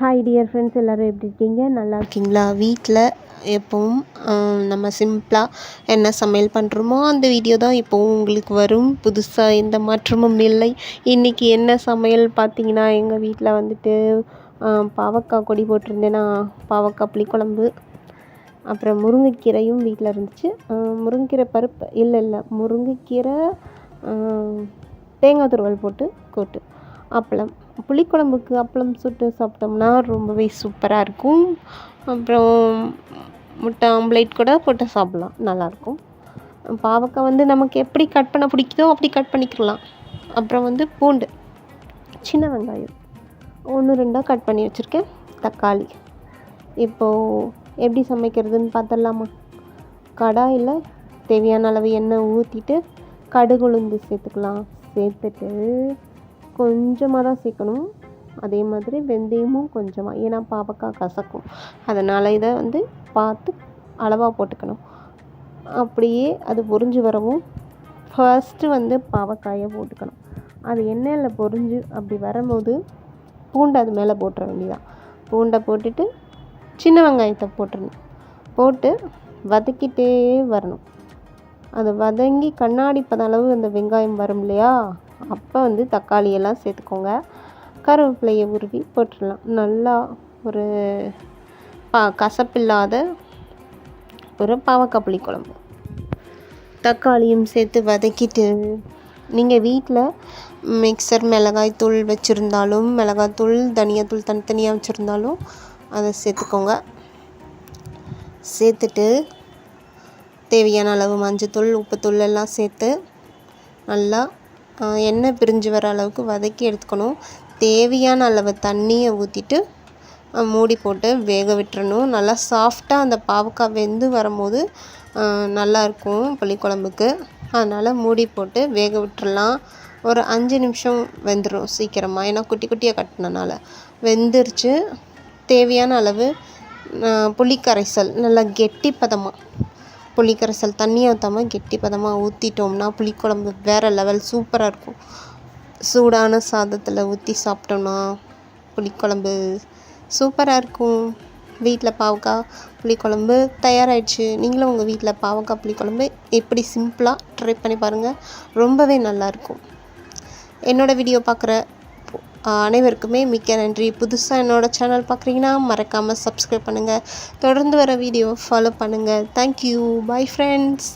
Hi dear friends எல்லோரும் எப்படி இருக்கீங்க? நல்லா இருக்கீங்களா? வீட்டில் எப்பவும் நம்ம சிம்பிளாக என்ன சமையல் பண்ணுறோமோ அந்த வீடியோ தான் இப்போவும் உங்களுக்கு வரும். புதுசாக எந்த மாற்றமும் இல்லை. இன்றைக்கி என்ன சமையல் பார்த்தீங்கன்னா எங்கள் வீட்டில் வந்துட்டு பாவக்காய் கொடி போட்டிருந்தேன்னா பாவக்காய் புளிக்குழம்பு அப்புறம் முருங்கைக்கீரையும் வீட்டில் இருந்துச்சு. முருங்கைக்கீரை பருப்பு இல்லை இல்லை முருங்கைக்கீரை தேங்காய் துருவல் போட்டு கூட்டு அப்பளம். புளிக்குழம்புக்கு அப்பளம் சுட்டு சாப்பிட்டோம்னா ரொம்பவே சூப்பராக இருக்கும். அப்புறம் முட்டை ஆம்லேட் கூட போட்டு சாப்பிட்லாம். நல்லாயிருக்கும். பாவக்காய் வந்து நமக்கு எப்படி கட் பண்ண பிடிக்குதோ அப்படி கட் பண்ணிக்கலாம். அப்புறம் வந்து பூண்டு. சின்ன வெங்காயம். ஒன்று ரெண்டாக கட் பண்ணி வச்சுருக்கேன். தக்காளி. இப்போது எப்படி சமைக்கிறதுன்னு பார்த்துடலாமா? கடாயில் தேவையான அளவு எண்ணெய் ஊற்றிட்டு கடுகு உளுந்து சேர்த்துக்கலாம். சேர்த்துட்டு கொஞ்சமாக தான் சேர்க்கணும். அதே மாதிரி வெந்தயமும் கொஞ்சமாக ஏன்னா பாவக்காய் கசக்கும். அதனால் இதை வந்து பார்த்து அளவாக போட்டுக்கணும். அப்படியே அது பொறிஞ்சு வரவும் ஃபர்ஸ்ட்டு வந்து பாவக்காயை போட்டுக்கணும். அது எண்ணெயில் பொரிஞ்சு அப்படி வரும்போது பூண்டை அது மேலே போட்டுற வேண்டியதான் பூண்டை போட்டுட்டு சின்ன வெங்காயத்தை போட்டுடணும் போட்டு வதக்கிட்டே வரணும். அது வதங்கி கண்ணாடி பதளவு அந்த வெங்காயம் வரும் இல்லையா? அப்போ வந்து தக்காளியெல்லாம் சேர்த்துக்கோங்க. கருவேப்பிலையை உருவி போட்டுடலாம். நல்லா ஒரு பா கசப்பில்லாத ஒரு பாவக்காய் புளி குழம்பு. தக்காளியும் சேர்த்து வதக்கிட்டு நீங்கள் வீட்டில் மிக்சர் மிளகாய் தூள் வச்சுருந்தாலும் மிளகாய் தூள் தனியாத்தூள் தனித்தனியாக வச்சுருந்தாலும் அதை சேர்த்துக்கோங்க. சேர்த்துட்டு தேவையான அளவு மஞ்சத்தூள் உப்புத்தூள் எல்லாம் சேர்த்து நல்லா எண்ணெய் பிரிஞ்சு வர அளவுக்கு வதக்கி எடுத்துக்கணும். தேவையான அளவு தண்ணியை ஊற்றிட்டு மூடி போட்டு வேக விட்டுறணும். நல்லா சாஃப்டாக அந்த பாவக்காய் வெந்து வரும்போது நல்லாயிருக்கும் புளிக்குழம்புக்கு. அதனால் மூடி போட்டு வேக விட்டுடலாம் ஒரு அஞ்சு நிமிஷம் வெந்துடும் சீக்கிரமாக ஏன்னா குட்டி குட்டியாக கட்டினனால. வெந்துருச்சு. தேவையான அளவு புளி கரைசல் நல்லா கெட்டி பதமாக புளிக்கரைசல் தண்ணியை ஊற்றாமல் கெட்டி பதமாக ஊற்றிட்டோம்னா புளிக்குழம்பு வேறு லெவல் சூப்பராக இருக்கும். சூடான சாதத்தில் ஊற்றி சாப்பிட்டோம்னா புளிக்குழம்பு சூப்பராக இருக்கும். வீட்டில் பாவக்காய் புளிக்குழம்பு தயாராகிடுச்சு நீங்களும் உங்கள் வீட்டில் பாவக்காய் புளிக்குழம்பு எப்படி சிம்பிளாக ட்ரை பண்ணி பாருங்கள் ரொம்பவே நல்லாயிருக்கும் என்னோடய வீடியோ பார்க்குற அனைவருக்குமே மிக்க நன்றி. புதுசாக என்னோடய சேனல் பார்க்குறீங்கன்னா மறக்காமல் சப்ஸ்கிரைப் பண்ணுங்கள் தொடர்ந்து வர வீடியோ ஃபாலோ பண்ணுங்கள் தேங்க்யூ பாய் ஃப்ரெண்ட்ஸ்